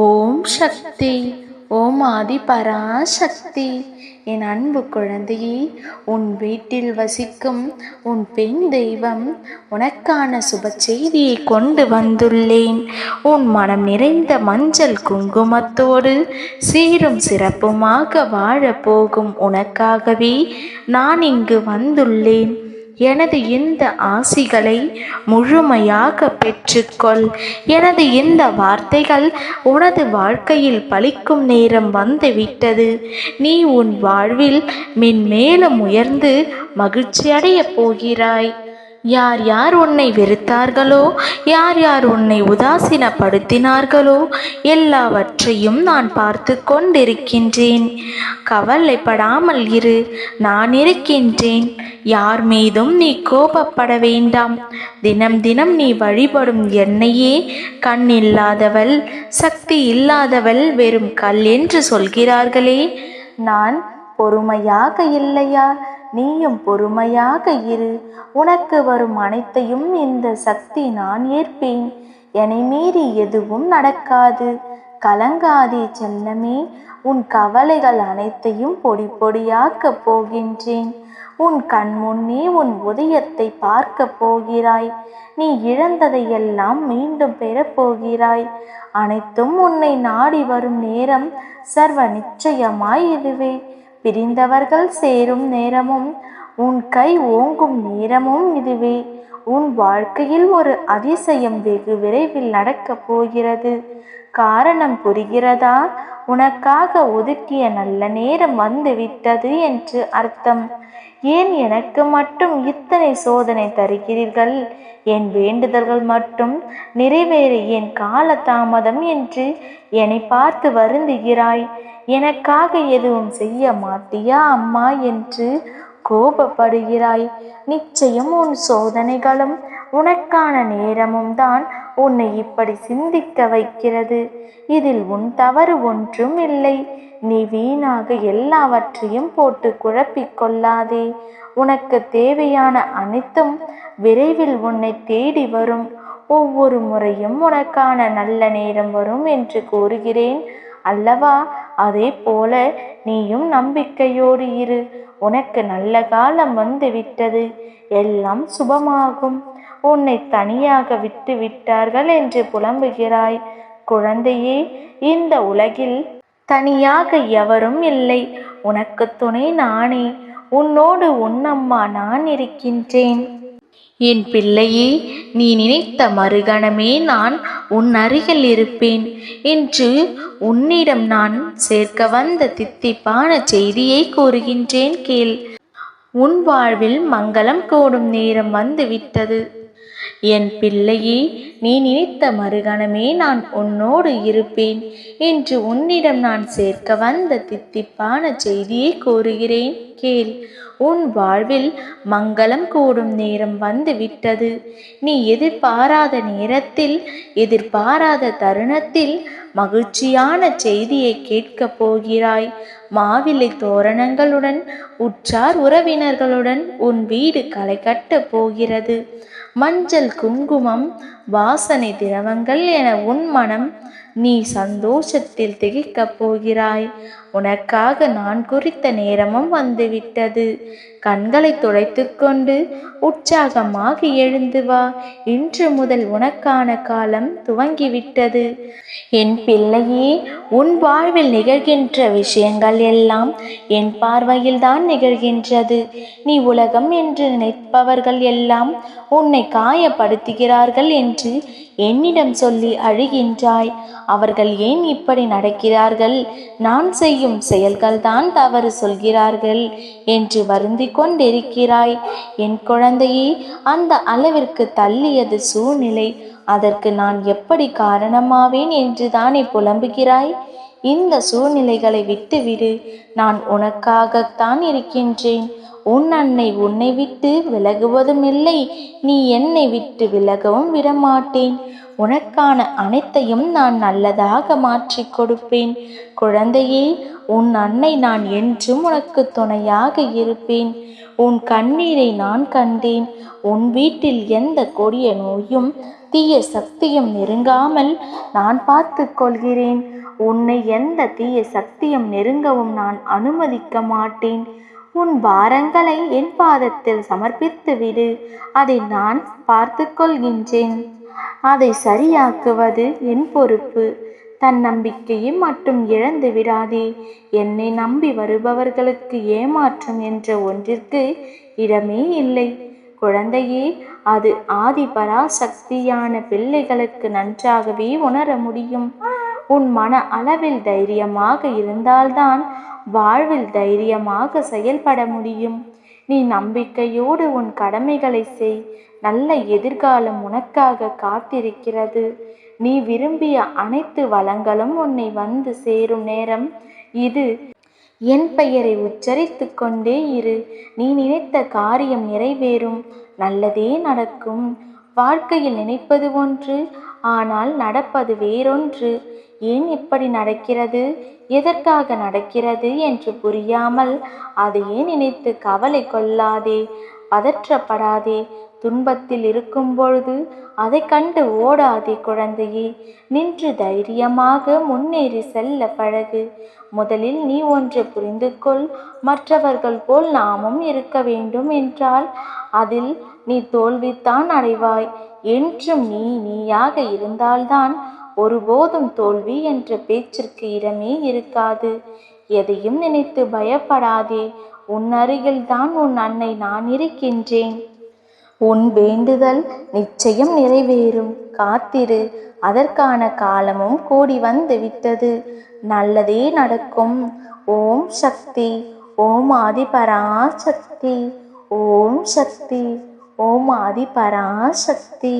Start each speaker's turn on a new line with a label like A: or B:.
A: ஓம் சக்தி ஓம் ஆதி பராசக்தி. என் அன்பு குழந்தையே உன் வீட்டில் வசிக்கும் உன் பெண் தெய்வம் உனக்கான சுப செய்தியை கொண்டு வந்துள்ளேன். உன் மனம் நிறைந்த மஞ்சள் குங்குமத்தோடு சீரும் சிறப்புமாக வாழப்போகும் உனக்காகவே நான் இங்கு வந்துள்ளேன். எனது இந்த ஆசிகளை முழுமையாக பெற்றுக்கொள். எனது இந்த வார்த்தைகள் உனது வாழ்க்கையில் பலிக்கும் நேரம் வந்துவிட்டது. நீ உன் வாழ்வில் மென்மேலும் உயர்ந்து மகிழ்ச்சியடையப் போகிறாய். யார் யார் உன்னை வெறுத்தார்களோ யார் யார் உன்னை உதாசீனப்படுத்தினார்களோ எல்லாவற்றையும் நான் பார்த்து கொண்டிருக்கின்றேன். கவலைப்படாமல் இரு நான் இருக்கின்றேன். யார் மீதும் நீ கோபப்பட வேண்டாம். தினம் தினம் நீ வழிபடும் என்னையே கண் இல்லாதவள் சக்தி இல்லாதவள் வெறும் கல் என்று சொல்கிறார்களே. நான் பொறுமையாக இல்லையா? நீயும் பொறுமையாக இரு. உனக்கு வரும் அனைத்தையும் இந்த சக்தி நான் ஏற்பேன். என்னை மீறி எதுவும் நடக்காது. கலங்காதே செல்லமே உன் கவலைகள் அனைத்தையும் பொடி பொடியாக்கப் போகின்றேன். உன் கண் முன்னே உன் உதயத்தை பார்க்க போகிறாய். நீ இழந்ததையெல்லாம் மீண்டும் பெறப் போகிறாய். அனைத்தும் உன்னை நாடி வரும் நேரம் சர்வ நிச்சயமாய் இதுவே. பிரிந்தவர்கள் சேரும் நேரமும் உன் கை ஓங்கும் நேரமும் இதுவே. உன் வாழ்க்கையில் ஒரு அதிசயம் வெகு விரைவில் நடக்கப் போகிறது. காரணம் புரிகிறதா? உனக்காக ஒதுக்கிய நல்ல நேரம் வந்துவிட்டது என்று அர்த்தம். ஏன் எனக்கு மட்டும் இத்தனை சோதனை தருகிறீர்கள்? என் வேண்டுதல்கள் மட்டும் நிறைவேறு என் கால தாமதம் என்று என்னை பார்த்து வருந்துகிறாய். எனக்காக எதுவும் செய்ய மாட்டியா அம்மா என்று கோபப்படுகிறாய். நிச்சயம் உன் சோதனைகளும் உனக்கான நேரமும் தான் உன்னை இப்படி சிந்திக்க வைக்கிறது. இதில் உன் தவறு ஒன்றும் இல்லை. நீ வீணாக எல்லாவற்றையும் போட்டு குழப்பிக் கொள்ளாதே. உனக்கு தேவையான அனைத்தும் விரைவில் உன்னை தேடி வரும். ஒவ்வொரு முறையும் உனக்கான நல்ல நேரம் வரும் என்று கூறுகிறேன். அல்லவா? அதே போல நீயும் நம்பிக்கையோடு இரு. உனக்கு நல்ல காலம் வந்து விட்டது. எல்லாம் சுபமாகும். உன்னை தனியாக விட்டு விட்டார்கள் என்று புலம்புகிறாய். குழந்தையே இந்த உலகில் தனியாக எவரும் இல்லை. உனக்கு துணை நானே. உன்னோடு உன்னம்மா நான் இருக்கின்றேன். என் பிள்ளையே நீ நினைத்த மறுகணமே நான் உன் அருகில் இருப்பேன் என்று உன்னிடம் நான் சேர்க்க வந்த தித்திப்பான செய்தியை கூறுகின்றேன் கேள். உன் வாழ்வில் மங்களம் கூடும் நேரம் வந்துவிட்டது என் பிள்ளையே நீ நினைத்த மறுகணமே நான் உன்னோடு இருப்பேன் என்று உன்னிடம் நான் சேர்க்க வந்த தித்திப்பான செய்தியை கூறுகிறேன். கேள் உன் வாழ்வில் மங்களம் கூடும் நேரம் வந்து விட்டது. நீ எதிர்பாராத நேரத்தில் எதிர்பாராத தருணத்தில் மகிழ்ச்சியான செய்தியை கேட்கப் போகிறாய். மாவிலை தோரணங்களுடன் உற்றார் உறவினர்களுடன் உன் வீடு களை கட்டப் போகிறது. மஞ்சள் குங்குமம் வாசனை திரவங்கள் என உன் மனம் நீ சந்தோஷத்தில் திகைக்கப் போகிறாய். உனக்காக நான் குறித்த நேரமும் வந்துவிட்டது. கண்களை துடைத்து கொண்டு உற்சாகமாக எழுந்து வா. இன்று முதல் உனக்கான காலம் துவங்கிவிட்டது. என் பிள்ளையே உன் வாழ்வில் நிகழ்கின்ற விஷயங்கள் எல்லாம் என் பார்வையில் தான் நிகழ்கின்றது. நீ உலகம் என்று நினைப்பவர்கள் எல்லாம் உன்னை காயப்படுத்துகிறார்கள் என்று என்னிடம் சொல்லி அழுகின்றாய். அவர்கள் ஏன் இப்படி நடக்கிறார்கள்? நான் செய்யும் செயல்கள்தான் தவறு சொல்கிறார்கள் என்று வருந்தி கொண்டிருக்கிறாய். என் குழந்தையை அந்த அளவிற்கு தள்ளியது சூழ்நிலை. அதற்கு நான் எப்படி காரணமாவேன் என்று தானே புலம்புகிறாய்? இந்த சூழ்நிலைகளை விட்டுவிடு. நான் உனக்காகத்தான் இருக்கின்றேன். உன் அன்னை உன்னை விட்டு விலகுவதும் இல்லை நீ என்னை விட்டு விலகவும் விடமாட்டேன். உனக்கான அனைத்தையும் நான் நல்லதாக மாற்றிக் கொடுப்பேன். குழந்தையே உன் அன்னை நான் என்றும் உனக்கு துணையாக இருப்பேன். உன் கண்ணீரை நான் கண்டேன். உன் வீட்டில் எந்த கொடிய நோயும் தீய சக்தியும் நெருங்காமல் நான் பார்த்து கொள்கிறேன். உன்னை எந்த தீய சக்தியும் நெருங்கவும் நான் அனுமதிக்க மாட்டேன். உன் பாரங்களை என் பாதத்தில் சமர்ப்பித்து விடு. அதை நான் பார்த்து கொள்கின்றேன். அதை சரியாக்குவது என் பொறுப்பு. தன் நம்பிக்கையை மட்டும் இழந்து விடாதே. என்னை நம்பி வருபவர்களுக்கு ஏமாற்றம் என்ற ஒன்றிற்கு இடமே இல்லை. குழந்தையே அது ஆதி பராசக்தியான பிள்ளைகளுக்கு நன்றாகவே உணர முடியும். உன் மன அளவில் தைரியமாக இருந்தால்தான் வாழ்வில் தைரியமாக செயல்பட முடியும். நீ நம்பிக்கையோடு உன் கடமைகளை செய். நல்ல எதிர்காலம் உனக்காக காத்திருக்கிறது. நீ விரும்பிய அனைத்து வளங்களும் உன்னை வந்து சேரும் நேரம் இது. என் பெயரை உச்சரித்து கொண்டே இரு. நீ நினைத்த காரியம் நிறைவேறும். நல்லதே நடக்கும். வாழ்க்கையில் நினைப்பது ஒன்று ஆனால் நடப்பது வேறொன்று. ஏன் இப்படி நடக்கிறது? எதற்காக நடக்கிறது என்று புரியாமல் அதையே நினைத்து கவலை கொள்ளாதே பதற்றப்படாதே. துன்பத்தில் இருக்கும் பொழுது அதை கண்டு ஓடாதே குழந்தையே. நின்று தைரியமாக முன்னேறி செல்ல பழகு. முதலில் நீ ஒன்று புரிந்து கொள் மற்றவர்கள் போல் நாமும் இருக்க வேண்டும் என்றால் அதில் நீ தோல்வித்தான் அடைவாய். என்றும் நீ நீயாக இருந்தால்தான் ஒருபோதும் தோல்வி என்ற பேச்சிற்கு இடமே இருக்காது. எதையும் நினைத்து பயப்படாதே. உன் அருகில்தான் உன் அன்னை நான் இருக்கின்றேன். உன் வேண்டுதல் நிச்சயம் நிறைவேறும். காத்திரு. அதற்கான காலமும் கூடி வந்து விட்டது. நல்லதே நடக்கும். ஓம் சக்தி. ஓம் ஆதிபராசக்தி. ஓம் சக்தி. ஓம் ஆதிபராசக்தி.